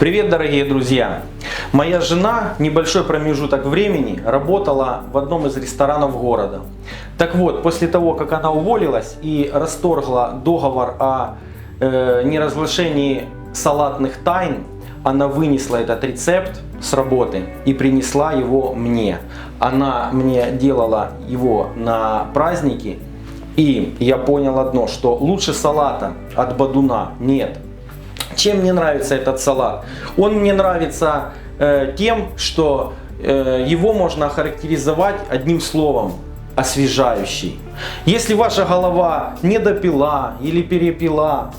Привет, дорогие друзья! Моя жена небольшой промежуток времени работала в одном из ресторанов города. Так вот, после того, как она уволилась и расторгла договор о э, неразглашении салатных тайн, она вынесла этот рецепт с работы и принесла его мне. Она мне делала его на праздники, и я понял одно, что лучше салата от бадуна нет. Чем мне нравится этот салат? Он мне нравится э, тем, что э, его можно охарактеризовать одним словом освежающий. Если ваша голова не допила или перепила,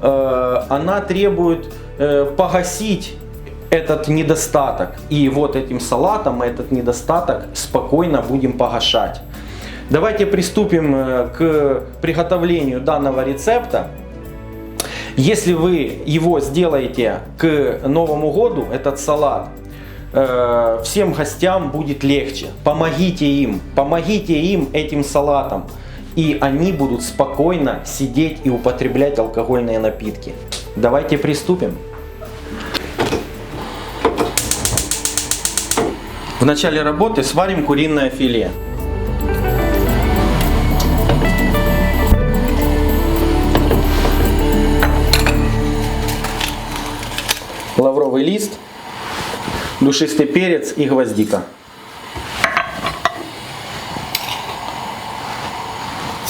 э, она требует э, погасить этот недостаток. И вот этим салатом мы этот недостаток спокойно будем погашать. Давайте приступим э, к приготовлению данного рецепта. Если вы его сделаете к Новому году, этот салат, э, всем гостям будет легче. Помогите им, помогите им этим салатом. И они будут спокойно сидеть и употреблять алкогольные напитки. Давайте приступим. В начале работы сварим куриное филе. Лавровый лист, душистый перец и гвоздика.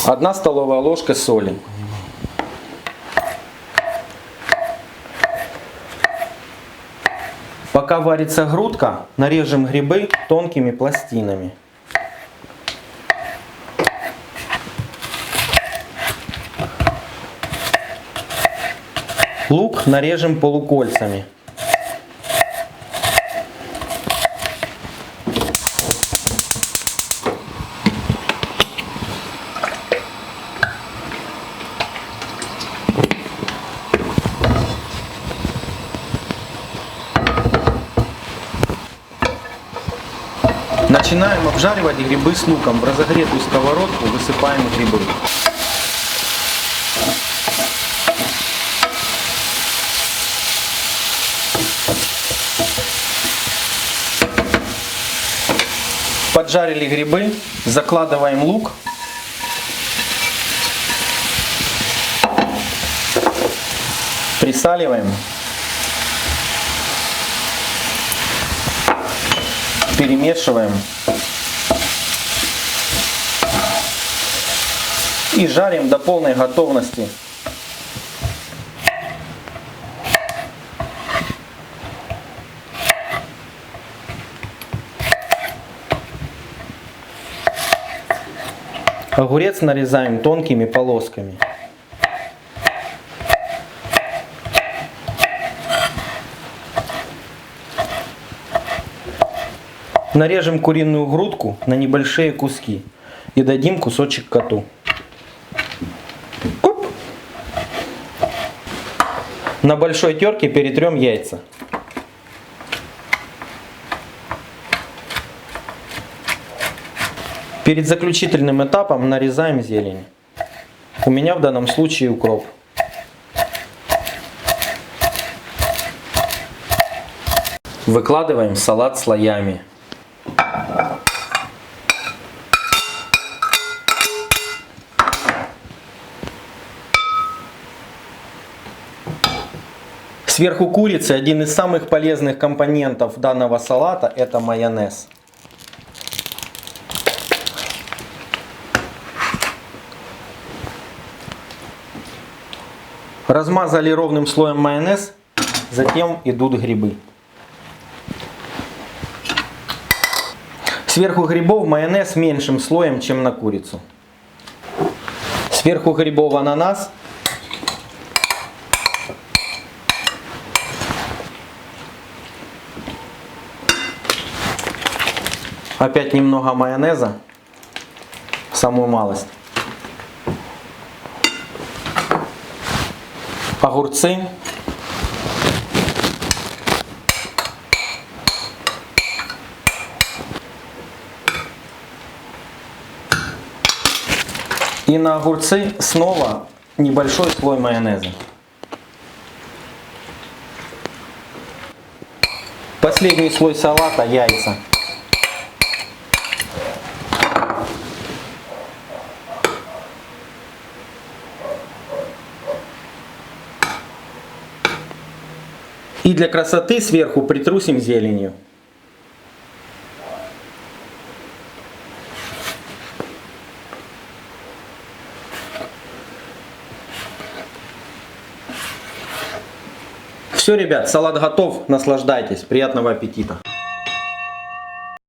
Одна столовая ложка соли. Пока варится грудка, нарежем грибы тонкими пластинами. Лук нарежем полукольцами. Начинаем обжаривать грибы с луком. В разогретую сковородку высыпаем грибы. Поджарили грибы, закладываем лук. Присаливаем. Перемешиваем. И жарим до полной готовности. Огурец нарезаем тонкими полосками. Нарежем куриную грудку на небольшие куски и дадим кусочек коту. Оп. На большой терке перетрем яйца. Перед заключительным этапом нарезаем зелень. У меня в данном случае укроп. Выкладываем салат слоями. Сверху курицы один из самых полезных компонентов данного салата это майонез. Размазали ровным слоем майонез, затем идут грибы. Сверху грибов майонез меньшим слоем, чем на курицу. Сверху грибов ананас. Опять немного майонеза, самую малость. огурцы. И на огурцы снова небольшой слой майонеза. Последний слой салата, яйца. И для красоты сверху притрусим зеленью. Все, ребят, салат готов. Наслаждайтесь. Приятного аппетита.